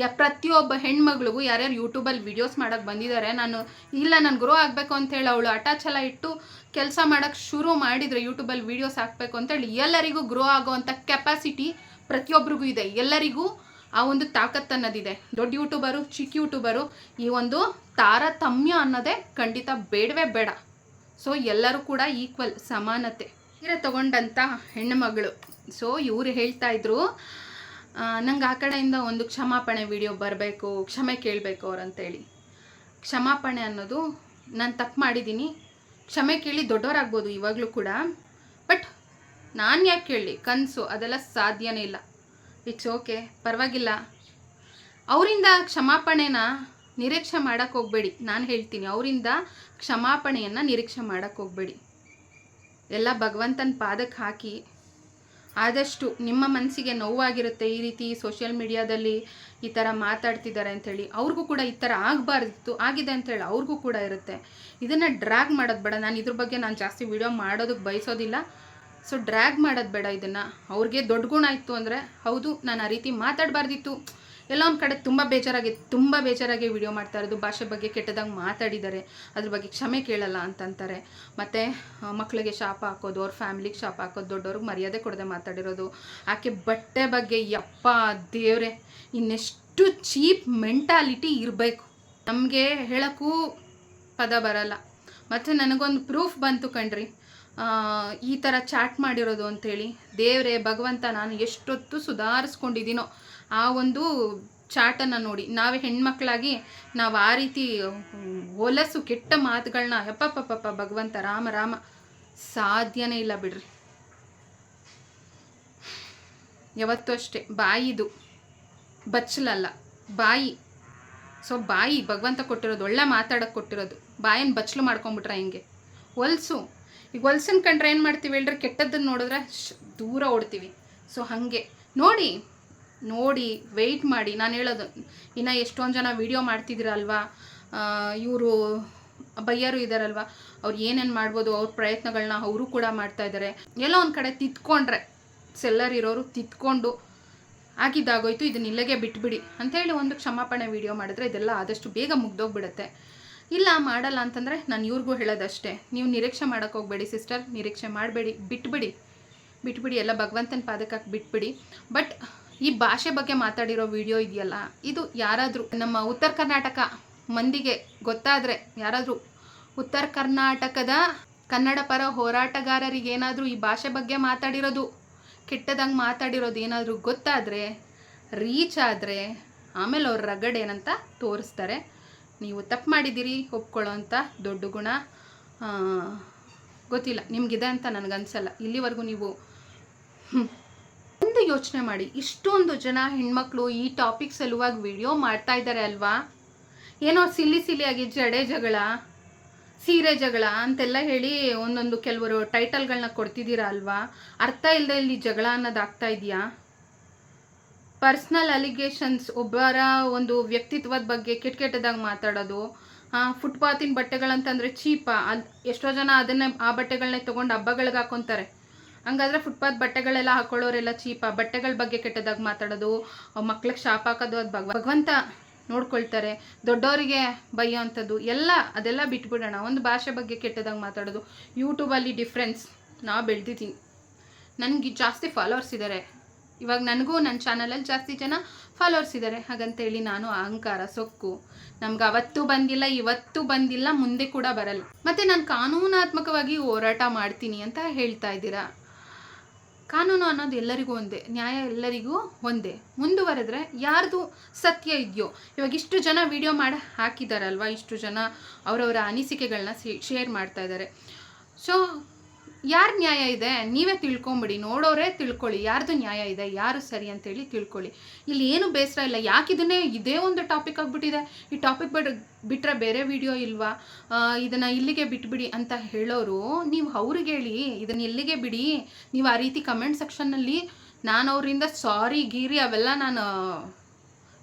ಯ ಪ್ರತಿಯೊಬ್ಬ ಹೆಣ್ಮಗಳಿಗೂ ಯಾರ್ಯಾರು ಯೂಟ್ಯೂಬಲ್ಲಿ ವಿಡಿಯೋಸ್ ಮಾಡೋಕ್ಕೆ ಬಂದಿದ್ದಾರೆ ನಾನು ಇಲ್ಲ, ನಾನು ಗ್ರೋ ಆಗಬೇಕು ಅಂತೇಳಿ ಅವಳು ಅಟ್ಯಾಚ್ ಎಲ್ಲ ಇಟ್ಟು ಕೆಲಸ ಮಾಡೋಕ್ಕೆ ಶುರು ಮಾಡಿದರೆ ಯೂಟ್ಯೂಬಲ್ಲಿ ವೀಡಿಯೋಸ್ ಹಾಕಬೇಕು ಅಂತೇಳಿ ಎಲ್ಲರಿಗೂ ಗ್ರೋ ಆಗೋವಂಥ ಕೆಪಾಸಿಟಿ ಪ್ರತಿಯೊಬ್ಬರಿಗೂ ಇದೆ. ಎಲ್ಲರಿಗೂ ಆ ಒಂದು ತಾಕತ್ತು ಅನ್ನೋದಿದೆ ದೊಡ್ಡ ಯೂಟ್ಯೂಬರು ಚಿಕ್ಕ ಯೂಟ್ಯೂಬರು ಈ ಒಂದು ತಾರತಮ್ಯ ಅನ್ನೋದೇ ಖಂಡಿತ ಬೇಡವೇ ಬೇಡ. ಸೊ ಎಲ್ಲರೂ ಕೂಡ ಈಕ್ವಲ್ ಸಮಾನತೆ. ಸೀರೆ ತಗೊಂಡಂಥ ಹೆಣ್ಣುಮಗಳು ಸೊ ಇವರು ಹೇಳ್ತಾ ಇದ್ರು ನಂಗೆ ಆ ಕಡೆಯಿಂದ ಒಂದು ಕ್ಷಮಾಪಣೆ ವಿಡಿಯೋ ಬರಬೇಕು, ಕ್ಷಮೆ ಕೇಳಬೇಕು ಅವ್ರಂತೇಳಿ. ಕ್ಷಮಾಪಣೆ ಅನ್ನೋದು ನಾನು ತಪ್ಪು ಮಾಡಿದ್ದೀನಿ ಕ್ಷಮೆ ಕೇಳಿ ದೊಡ್ಡವರಾಗ್ಬೋದು ಇವಾಗಲೂ ಕೂಡ. ಬಟ್ ನಾನು ಯಾಕೆ ಕೇಳಲಿ? ಕನಸು, ಅದೆಲ್ಲ ಸಾಧ್ಯನೇ ಇಲ್ಲ. ಇಟ್ಸ್ ಓಕೆ ಪರವಾಗಿಲ್ಲ. ಅವರಿಂದ ಕ್ಷಮಾಪಣೆನ ನಿರೀಕ್ಷೆ ಮಾಡೋಕ್ಕೆ ಹೋಗಬೇಡಿ. ನಾನು ಹೇಳ್ತೀನಿ, ಅವರಿಂದ ಕ್ಷಮಾಪಣೆಯನ್ನು ನಿರೀಕ್ಷೆ ಮಾಡೋಕ್ಕೆ ಹೋಗಬೇಡಿ. ಎಲ್ಲ ಭಗವಂತನ ಪಾದಕ್ಕೆ ಹಾಕಿ ಆದಷ್ಟು ನಿಮ್ಮ ಮನಸ್ಸಿಗೆ ನೋವಾಗಿರುತ್ತೆ ಈ ರೀತಿ ಸೋಷಿಯಲ್ ಮೀಡಿಯಾದಲ್ಲಿ ಈ ಥರ ಮಾತಾಡ್ತಿದ್ದಾರೆ ಅಂಥೇಳಿ ಅವ್ರಿಗೂ ಕೂಡ ಈ ಥರ ಆಗಬಾರ್ದಿತ್ತು, ಆಗಿದೆ ಅಂತೇಳಿ ಅವ್ರಿಗೂ ಕೂಡ ಇರುತ್ತೆ. ಇದನ್ನು ಡ್ರ್ಯಾಗ್ ಮಾಡೋದು ಬೇಡ. ನಾನು ಇದ್ರ ಬಗ್ಗೆ ನಾನು ಜಾಸ್ತಿ ವಿಡಿಯೋ ಮಾಡೋದಕ್ಕೆ ಬಯಸೋದಿಲ್ಲ. ಸೊ ಡ್ರ್ಯಾಗ್ ಮಾಡೋದು ಬೇಡ ಇದನ್ನು. ಅವ್ರಿಗೆ ದೊಡ್ಡ ಗುಣ ಇತ್ತು ಅಂದರೆ ಹೌದು, ನಾನು ಆ ರೀತಿ ಮಾತಾಡಬಾರ್ದಿತ್ತು. ಎಲ್ಲ ಕಡೆ ತುಂಬ ಬೇಜಾರಾಗಿ ತುಂಬ ಬೇಜಾರಾಗಿ ವಿಡಿಯೋ ಮಾಡ್ತಾ ಇರೋದು. ಭಾಷೆ ಬಗ್ಗೆ ಕೆಟ್ಟದಾಗಿ ಮಾತಾಡಿದ್ದಾರೆ ಅದ್ರ ಬಗ್ಗೆ ಕ್ಷಮೆ ಕೇಳಲ್ಲ ಅಂತಂತಾರೆ. ಮತ್ತು ಮಕ್ಕಳಿಗೆ ಶಾಪ ಹಾಕೋದು, ಅವ್ರ ಫ್ಯಾಮಿಲಿಗೆ ಶಾಪ ಹಾಕೋದು, ದೊಡ್ಡವ್ರಿಗೆ ಮರ್ಯಾದೆ ಕೊಡದೆ ಮಾತಾಡಿರೋದು. ಆಕೆ ಬಟ್ಟೆ ಬಗ್ಗೆ, ಯಪ್ಪ, ದೇವ್ರೆ, ಇನ್ನೆಷ್ಟು ಚೀಪ್ ಮೆಂಟಾಲಿಟಿ ಇರಬೇಕು. ನಮಗೆ ಹೇಳೋಕ್ಕೂ ಪದ ಬರಲ್ಲ. ಮತ್ತು ನನಗೊಂದು ಪ್ರೂಫ್ ಬಂತು ಕಣ್ರಿ. ಈ ಥರ ಚಾಟ್ ಮಾಡಿರೋದು ಅಂಥೇಳಿ ದೇವ್ರೆ, ಭಗವಂತ, ನಾನು ಎಷ್ಟೊತ್ತು ಸುಧಾರಿಸ್ಕೊಂಡಿದ್ದೀನೋ. ಆ ಒಂದು ಚಾಟನ್ನು ನೋಡಿ. ನಾವು ಹೆಣ್ಮಕ್ಳಾಗಿ ನಾವು ಆ ರೀತಿ ಹೊಲಸು ಕೆಟ್ಟ ಮಾತುಗಳನ್ನ ಯಪ್ಪಪ್ಪಪ್ಪ ಭಗವಂತ ರಾಮ ರಾಮ ಸಾಧ್ಯನೇ ಇಲ್ಲ ಬಿಡ್ರಿ. ಯಾವತ್ತೂ ಅಷ್ಟೇ. ಬಾಯಿದು ಬಚ್ಚಲಲ್ಲ. ಬಾಯಿ. ಸೊ, ಬಾಯಿ ಭಗವಂತ ಕೊಟ್ಟಿರೋದು, ಒಳ್ಳೆ ಮಾತಾಡೋಕೆ ಕೊಟ್ಟಿರೋದು. ಬಾಯನ್ನು ಬಚ್ಚಲು ಮಾಡ್ಕೊಂಬಿಟ್ರೆ ಹಿಂಗೆ? ಹೊಲಸು. ಈಗ ಹೊಲ್ಸನ್ ಕಂಡ್ರೆ ಏನು ಮಾಡ್ತೀವಿ ಹೇಳ್ರಿ? ಕೆಟ್ಟದ್ದನ್ನು ನೋಡಿದ್ರೆ ದೂರ ಓಡ್ತೀವಿ. ಸೊ, ಹಾಗೆ. ನೋಡಿ. ನೋಡಿ ವೆಯ್ಟ್ ಮಾಡಿ. ನಾನು ಹೇಳೋದು, ಇನ್ನು ಎಷ್ಟೊಂದು ಜನ ವೀಡಿಯೋ ಮಾಡ್ತಿದ್ದೀರಲ್ವಾ ಇವರು ಬಯ್ಯರು ಇದ್ದಾರಲ್ವಾ ಅವ್ರು ಏನೇನು ಮಾಡ್ಬೋದು, ಅವ್ರ ಪ್ರಯತ್ನಗಳನ್ನ ಅವರು ಕೂಡ ಮಾಡ್ತಾ ಇದ್ದಾರೆ ಎಲ್ಲ ಒಂದು ಕಡೆ ತಿತ್ಕೊಂಡ್ರೆ ಸೆಲ್ಲರ್ ಇರೋರು ತಿತ್ಕೊಂಡು, ಆಗಿದ್ದಾಗೋಯ್ತು ಇದನ್ನ ಇಲ್ಲಗೆ ಬಿಟ್ಬಿಡಿ. ಅಂಥೇಳಿ ಒಂದು ಕ್ಷಮಾಪಣೆ ವಿಡಿಯೋ ಮಾಡಿದ್ರೆ ಇದೆಲ್ಲ ಆದಷ್ಟು ಬೇಗ ಮುಗ್ದೋಗ್ಬಿಡುತ್ತೆ. ಇಲ್ಲ, ಮಾಡಲ್ಲ ಅಂತಂದರೆ ನಾನು ಇವ್ರಿಗೂ ಹೇಳೋದಷ್ಟೇ. ನೀವು ನಿರೀಕ್ಷೆ ಮಾಡೋಕ್ಕೆ ಹೋಗಬೇಡಿ ಸಿಸ್ಟರ್, ನಿರೀಕ್ಷೆ ಮಾಡಬೇಡಿ. ಬಿಟ್ಬಿಡಿ. ಬಿಟ್ಬಿಡಿ, ಎಲ್ಲ ಭಗವಂತನ ಪಾದಕ್ಕೆ ಬಿಟ್ಬಿಡಿ. ಬಟ್ ಈ ಭಾಷೆ ಬಗ್ಗೆ ಮಾತಾಡಿರೋ ವಿಡಿಯೋ ಇದೆಯಲ್ಲ? ಇದು ಯಾರಾದರೂ ನಮ್ಮ ಉತ್ತರ ಕರ್ನಾಟಕ ಮಂದಿಗೆ ಗೊತ್ತಾದರೆ ಯಾರಾದರೂ ಉತ್ತರ ಕರ್ನಾಟಕದ ಕನ್ನಡ ಪರ ಹೋರಾಟಗಾರರಿಗೆ ಏನಾದರೂ ಈ ಭಾಷೆ ಬಗ್ಗೆ ಮಾತಾಡಿರೋದು, ಕೆಟ್ಟದಂಗೆ ಮಾತಾಡಿರೋದು ಏನಾದರೂ ಗೊತ್ತಾದರೆ ರೀಚ್ ಆದರೆ ಆಮೇಲೆ ಅವ್ರ ರಗಡ್ ಏನಂತ ತೋರಿಸ್ತಾರೆ. ನೀವು ತಪ್ಪು ಮಾಡಿದ್ದೀರಿ, ಒಪ್ಕೊಳ್ಳೋ ಅಂತ ದೊಡ್ಡ ಗುಣ. ಗೊತ್ತಿಲ್ಲ, ನಿಮಗಿದೆ ಅಂತ ನನಗನ್ಸಲ್ಲ. ಇಲ್ಲಿವರೆಗೂ ನೀವು ಒಂದು ಯೋಚನೆ ಮಾಡಿ. ಇಷ್ಟೊಂದು ಜನ ಹೆಣ್ಮಕ್ಳು ಈ ಟಾಪಿಕ್ ಸಲುವಾಗಿ ವಿಡಿಯೋ ಮಾಡ್ತಾ ಇದ್ದಾರೆ ಅಲ್ವಾ? ಏನೋ ಸಿಲ್ಲಿ ಸಿಲಿಯಾಗಿ ಜಡೆ ಜಗಳ, ಸೀರೆ ಜಗಳ ಅಂತೆಲ್ಲ ಹೇಳಿ ಒಂದೊಂದು ಕೆಲವರು ಟೈಟಲ್ಗಳನ್ನ ಕೊಡ್ತಿದ್ದೀರಾ ಅಲ್ವಾ? ಅರ್ಥ ಇಲ್ಲದೆ ಇಲ್ಲಿ ಜಗಳ ಅನ್ನೋದಾಗ್ತಾ ಇದೆಯಾ? ಪರ್ಸ್ನಲ್ ಅಲಿಗೇಷನ್ಸ್ ಒಬ್ಬರ ಒಂದು ವ್ಯಕ್ತಿತ್ವದ ಬಗ್ಗೆ ಕೆಟ್ಟ ಕೆಟ್ಟದಾಗಿ ಮಾತಾಡೋದು ಫುಟ್ಪಾತಿನ ಬಟ್ಟೆಗಳಂತಂದರೆ ಚೀಪ ಅದು ಎಷ್ಟೋ ಜನ ಅದನ್ನೇ ಆ ಬಟ್ಟೆಗಳನ್ನೇ ತೊಗೊಂಡು ಹಬ್ಬಗಳಿಗೆ ಹಾಕೊತಾರೆ. ಹಂಗಾದ್ರೆ ಫುಟ್ಪಾತ್ ಬಟ್ಟೆಗಳೆಲ್ಲ ಹಾಕೊಳ್ಳೋರೆಲ್ಲ ಚೀಪ ಬಟ್ಟೆಗಳ ಬಗ್ಗೆ ಕೆಟ್ಟದಾಗಿ ಮಾತಾಡೋದು ಮಕ್ಳಿಗೆ ಶಾಪ್ ಹಾಕೋದು, ಅದು ಭಗವ ಭಗವಂತ ನೋಡ್ಕೊಳ್ತಾರೆ. ದೊಡ್ಡವರಿಗೆ ಬೈಯೋ ಅಂಥದ್ದು, ಎಲ್ಲ ಅದೆಲ್ಲ ಬಿಟ್ಬಿಡೋಣ. ಒಂದು ಭಾಷೆ ಬಗ್ಗೆ ಕೆಟ್ಟದಾಗಿ ಮಾತಾಡೋದು. ಯೂಟ್ಯೂಬಲ್ಲಿ ಡಿಫ್ರೆನ್ಸ್ ನಾವು ಬೆಳೆದಿದ್ದೀನಿ ನನಗೆ ಜಾಸ್ತಿ ಫಾಲೋವರ್ಸ್ ಇದ್ದಾರೆ ಇವಾಗ ನನಗೂ ನನ್ನ ಚಾನಲಲ್ಲಿ ಜಾಸ್ತಿ ಜನ ಫಾಲೋವರ್ಸ್ ಇದ್ದಾರೆ ಹಾಗಂತೇಳಿ ನಾನು ಅಹಂಕಾರ, ಸೊಕ್ಕು. ನಮ್ಗೆ ಅವತ್ತು ಬಂದಿಲ್ಲ, ಇವತ್ತು ಬಂದಿಲ್ಲ, ಮುಂದೆ ಕೂಡ ಬರಲ್ಲ. ಮತ್ತು ನಾನು ಕಾನೂನಾತ್ಮಕವಾಗಿ ಹೋರಾಟ ಮಾಡ್ತೀನಿ ಅಂತ ಹೇಳ್ತಾ ಇದ್ದೀರಾ? ಕಾನೂನು ಅನ್ನೋದು ಎಲ್ಲರಿಗೂ ಒಂದೇ, ನ್ಯಾಯ ಎಲ್ಲರಿಗೂ ಒಂದೇ. ಮುಂದುವರೆದ್ರೆ ಯಾರ್ದು ಸತ್ಯ ಇದೆಯೋ. ಇವಾಗ ಇಷ್ಟು ಜನ ವಿಡಿಯೋ ಮಾಡಿ ಹಾಕಿದಾರಲ್ವಾ? ಇಷ್ಟು ಜನ ಅವರವರ ಅನಿಸಿಕೆಗಳನ್ನ ಶೇರ್ ಮಾಡ್ತಾ ಇದ್ದಾರೆ ಸೊ ಯಾರು ನ್ಯಾಯ ಇದೆ? ನೀವೇ ತಿಳ್ಕೊಂಬಿಡಿ, ನೋಡೋರೇ ತಿಳ್ಕೊಳ್ಳಿ, ಯಾರ್ದು ನ್ಯಾಯ ಇದೆ, ಯಾರು ಸರಿ ಅಂತೇಳಿ ತಿಳ್ಕೊಳ್ಳಿ. ಇಲ್ಲಿ ಏನು ಬೇಸರ ಇಲ್ಲ, ಯಾಕೆ ಇದನ್ನೇ ಇದೇ ಒಂದು ಟಾಪಿಕ್ ಆಗಿಬಿಟ್ಟಿದೆ? ಈ ಟಾಪಿಕ್ ಬಿಡ್ ಬಿಟ್ಟರೆ ಬೇರೆ ವಿಡಿಯೋ ಇಲ್ವಾ? ಇದನ್ನು ಇಲ್ಲಿಗೆ ಬಿಟ್ಬಿಡಿ ಅಂತ ಹೇಳೋರು, ನೀವು ಅವ್ರಿಗೆ ಹೇಳಿ, ಇದನ್ನು ಇಲ್ಲಿಗೆ ಬಿಡಿ. ನೀವು ಆ ರೀತಿ ಕಮೆಂಟ್ ಸೆಕ್ಷನ್ನಲ್ಲಿ ನಾನು ಅವರಿಂದ ಸಾರಿ ಗೀರಿ, ಅವೆಲ್ಲ ನಾನು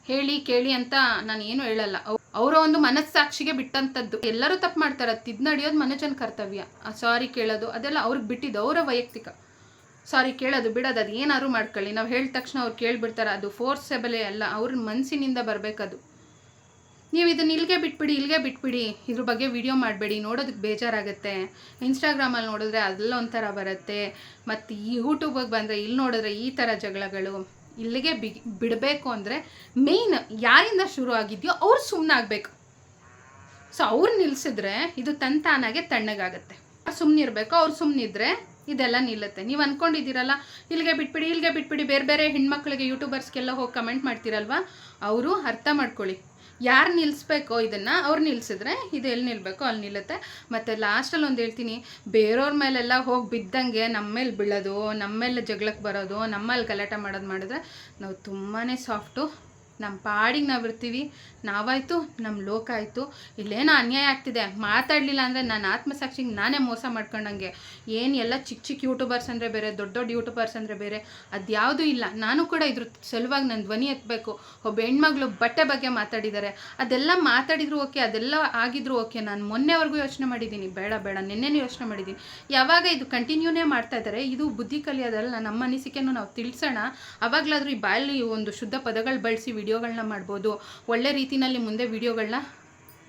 ಹೇಳಿ, ಕೇಳಿ ಅಂತ ನಾನು ಏನು ಹೇಳಲ್ಲ. ಅವರ ಒಂದು ಮನಸ್ಸಾಕ್ಷಿಗೆ ಬಿಟ್ಟಂಥದ್ದು ಎಲ್ಲರೂ ತಪ್ಪು ಮಾಡ್ತಾರೆ. ತಿದ್ ನಡೆಯೋದು ಮನುಜನ ಕರ್ತವ್ಯ. ಸಾರಿ ಕೇಳೋದು, ಅದೆಲ್ಲ ಅವ್ರಿಗೆ ಬಿಟ್ಟಿದ್ದು ಅವರ ವೈಯಕ್ತಿಕ. ಸಾರಿ ಕೇಳೋದು, ಬಿಡೋದು, ಅದು ಏನಾದ್ರು ಮಾಡ್ಕೊಳ್ಳಿ. ನಾವು ಹೇಳಿದ ತಕ್ಷಣ ಅವ್ರು ಕೇಳಿಬಿಡ್ತಾರೆ, ಅದು ಫೋರ್ಸೆಬಲೇ ಅಲ್ಲ. ಅವ್ರ ಮನಸ್ಸಿನಿಂದ ಬರಬೇಕದು. ನೀವು ಇದನ್ನ ಇಲ್ಲಿಗೆ ಬಿಟ್ಬಿಡಿ ಇಲ್ಲಿಗೆ ಬಿಟ್ಬಿಡಿ. ಇದ್ರ ಬಗ್ಗೆ ವಿಡಿಯೋ ಮಾಡಬೇಡಿ. ನೋಡೋದಕ್ಕೆ ಬೇಜಾರಾಗುತ್ತೆ. ಇನ್ಸ್ಟಾಗ್ರಾಮಲ್ಲಿ ನೋಡಿದ್ರೆ ಅದೆಲ್ಲ ಒಂಥರ ಬರುತ್ತೆ. ಮತ್ತು ಈ ಯೂಟ್ಯೂಬಿಗೆ ಬಂದರೆ ಇಲ್ಲಿ ನೋಡಿದ್ರೆ ಈ ಥರ ಜಗಳಗಳು. ಇಲ್ಲಿಗೆ ಬಿ ಬಿಡಬೇಕು ಅಂದರೆ ಮೇಯ್ನ್ ಯಾರಿಂದ ಶುರು ಆಗಿದೆಯೋ ಅವ್ರು ಸುಮ್ಮನಾಗಬೇಕು ಸೊ ಅವ್ರು ನಿಲ್ಲಿಸಿದ್ರೆ ಇದು ತಂತಾನಾಗೆ ತಣ್ಣಗಾಗತ್ತೆ. ಸುಮ್ಮನಿರ್ಬೇಕು ಅವ್ರು ಸುಮ್ಮನಿದ್ರೆ ಇದೆಲ್ಲ ನಿಲ್ಲುತ್ತೆ. ನೀವು ಅಂದ್ಕೊಂಡಿದ್ದೀರಲ್ಲ ಇಲ್ಲಿಗೆ ಬಿಟ್ಬಿಡಿ ಇಲ್ಲಿಗೆ ಬಿಟ್ಬಿಡಿ, ಬೇರೆ ಬೇರೆ ಹೆಣ್ಮಕ್ಳಿಗೆ ಯೂಟ್ಯೂಬರ್ಸ್ಗೆಲ್ಲ ಹೋಗಿ ಕಮೆಂಟ್ ಮಾಡ್ತೀರಲ್ವಾ? ಅವರು ಅರ್ಥ ಮಾಡ್ಕೊಳ್ಳಿ. ಯಾರು ನಿಲ್ಲಿಸ್ಬೇಕು ಇದನ್ನು ಅವ್ರು ನಿಲ್ಲಿಸಿದ್ರೆ ಇದು ಎಲ್ಲಿ ನಿಲ್ಲಬೇಕೋ ಅಲ್ಲಿ ನಿಲ್ಲುತ್ತೆ. ಮತ್ತು ಲಾಸ್ಟಲ್ಲಿ ಒಂದು ಹೇಳ್ತೀನಿ ಬೇರೆಯವ್ರ ಮೇಲೆಲ್ಲ ಹೋಗಿ ಬಿದ್ದಂಗೆ ನಮ್ಮ ಮೇಲೆ ಬೀಳೋದು ನಮ್ಮ ಮೇಲೆ ಜಗಳಕ್ಕೆ ಬರೋದು ನಮ್ಮಲ್ಲಿ ಗಲಾಟೆ ಮಾಡೋದು ಮಾಡಿದ್ರೆ ನಾವು ತುಂಬಾ ಸಾಫ್ಟು ನಮ್ಮ ಪಾಡಿಗೆ ನಾವು ಇರ್ತೀವಿ. ನಾವಾಯಿತು ನಮ್ಮ ಲೋಕ ಆಯಿತು. ಇಲ್ಲೇನೋ ಅನ್ಯಾಯ ಆಗ್ತಿದೆ. ಮಾತಾಡಲಿಲ್ಲ ಅಂದರೆ ನಾನು ಆತ್ಮಸಾಕ್ಷಿಗೆ ನಾನೇ ಮೋಸ ಮಾಡ್ಕೊಂಡಂಗೆ. ಏನು ಎಲ್ಲ ಚಿಕ್ಕ ಚಿಕ್ಕ ಯೂಟ್ಯೂಬರ್ಸ್ ಅಂದರೆ ಬೇರೆ, ದೊಡ್ಡ ದೊಡ್ಡ ಯೂಟ್ಯೂಬರ್ಸ್ ಅಂದರೆ ಬೇರೆ, ಅದ್ಯಾವುದೂ ಇಲ್ಲ. ನಾನು ಕೂಡ ಇದ್ರ ಸಲುವಾಗಿ ನನ್ನ ಧ್ವನಿ ಎತ್ತಬೇಕು ಒಬ್ಬ ಹೆಣ್ಮಗಳು ಬಟ್ಟೆ ಬಗ್ಗೆ ಮಾತಾಡಿದ್ದಾರೆ ಅದೆಲ್ಲ ಮಾತಾಡಿದ್ರು ಓಕೆ, ಅದೆಲ್ಲ ಆಗಿದ್ರು ಓಕೆ. ನಾನು ಮೊನ್ನೆವರೆಗೂ ಯೋಚನೆ ಮಾಡಿದ್ದೀನಿ. ಬೇಡ ಬೇಡ. ನಿನ್ನೆನೂ ಯೋಚನೆ ಮಾಡಿದ್ದೀನಿ. ಯಾವಾಗ ಇದು ಕಂಟಿನ್ಯೂನೇ ಮಾಡ್ತಾ ಇದ್ದಾರೆ ಇದು ಬುದ್ಧಿ ಕಲಿಯೋದಲ್ಲ. ನಮ್ಮ ಅನಿಸಿಕೆನೂ ನಾವು ತಿಳಿಸೋಣ. ಅವಾಗಲಾದರೂ ಈ ಬಾಯಲ್ಲಿ ಒಂದು ಶುದ್ಧ ಪದಗಳು ಬಳಸಿ ವಿಡಿಯೋ ವಿಡಿಯೋಗಳನ್ನ ಮಾಡ್ಬೋದು. ಒಳ್ಳೆ ರೀತಿಯಲ್ಲಿ ಮುಂದೆ ವಿಡಿಯೋಗಳನ್ನ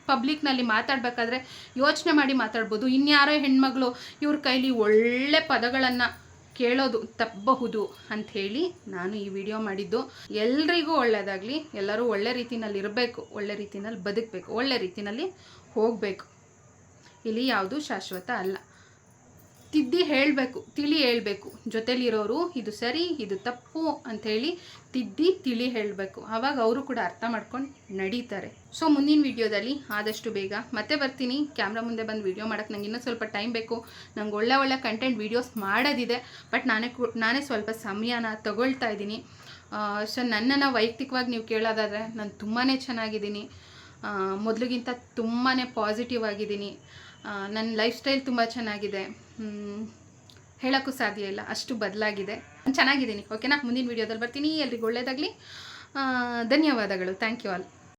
ಪಬ್ಲಿಕ್ನಲ್ಲಿ ಮಾತಾಡಬೇಕಾದ್ರೆ ಯೋಚನೆ ಮಾಡಿ ಮಾತಾಡ್ಬೋದು. ಇನ್ಯಾರೋ ಹೆಣ್ಮಗಳು ಇವ್ರ ಕೈಲಿ ಒಳ್ಳೆ ಪದಗಳನ್ನು ಕೇಳೋದು ತಪ್ಪಬಹುದು ಅಂಥೇಳಿ ನಾನು ಈ ವಿಡಿಯೋ ಮಾಡಿದ್ದು. ಎಲ್ರಿಗೂ ಒಳ್ಳೆಯದಾಗಲಿ ಎಲ್ಲರೂ ಒಳ್ಳೆ ರೀತಿಯಲ್ಲಿ ಇರಬೇಕು, ಒಳ್ಳೆ ರೀತಿಯಲ್ಲಿ ಬದುಕಬೇಕು, ಒಳ್ಳೆ ರೀತಿಯಲ್ಲಿ ಹೋಗಬೇಕು. ಇಲ್ಲಿ ಯಾವುದು ಶಾಶ್ವತ ಅಲ್ಲ. ತಿದ್ದಿ ಹೇಳಬೇಕು, ತಿಳಿ ಹೇಳಬೇಕು. ಜೊತೆಲಿರೋರು, ಇದು ಸರಿ, ಇದು ತಪ್ಪು ಅಂಥೇಳಿ ತಿದ್ದಿ, ತಿಳಿ ಹೇಳಬೇಕು. ಆವಾಗ ಅವರು ಕೂಡ ಅರ್ಥ ಮಾಡ್ಕೊಂಡು ನಡೀತಾರೆ. ಸೊ ಮುಂದಿನ ವಿಡಿಯೋದಲ್ಲಿ ಆದಷ್ಟು ಬೇಗ ಮತ್ತೆ ಬರ್ತೀನಿ. ಕ್ಯಾಮ್ರಾ ಮುಂದೆ ಬಂದು ವೀಡಿಯೋ ಮಾಡೋಕ್ಕೆ ನಂಗೆ ಇನ್ನೂ ಸ್ವಲ್ಪ ಟೈಮ್ ಬೇಕು. ನಂಗೆ ಒಳ್ಳೆ ಒಳ್ಳೆ ಕಂಟೆಂಟ್ ವೀಡಿಯೋಸ್ ಮಾಡೋದಿದೆ. ಬಟ್ ನಾನೇ ನಾನೇ ಸ್ವಲ್ಪ ಸಮಯನ ತಗೊಳ್ತಾ ಇದ್ದೀನಿ. ಸೊ ನನ್ನನ್ನು ವೈಯಕ್ತಿಕವಾಗಿ ನೀವು ಕೇಳೋದಾದರೆ ನಾನು ತುಂಬಾ ಚೆನ್ನಾಗಿದ್ದೀನಿ. ಮೊದಲಿಗಿಂತ ತುಂಬಾ ಪಾಸಿಟಿವ್ ಆಗಿದ್ದೀನಿ. ನನ್ನ ಲೈಫ್ ಸ್ಟೈಲ್ ತುಂಬ ಚೆನ್ನಾಗಿದೆ. ಹೇಳೋಕ್ಕೂ ಸಾಧ್ಯ ಇಲ್ಲ. ಅಷ್ಟು ಬದಲಾಗಿದೆ. ನಾನು ಚೆನ್ನಾಗಿದ್ದೀನಿ ಓಕೆನಾ ಮುಂದಿನ ವೀಡಿಯೋದಲ್ಲಿ ಬರ್ತೀನಿ. ಎಲ್ರಿಗೂ ಒಳ್ಳೆಯದಾಗಲಿ ಧನ್ಯವಾದಗಳು. Thank you all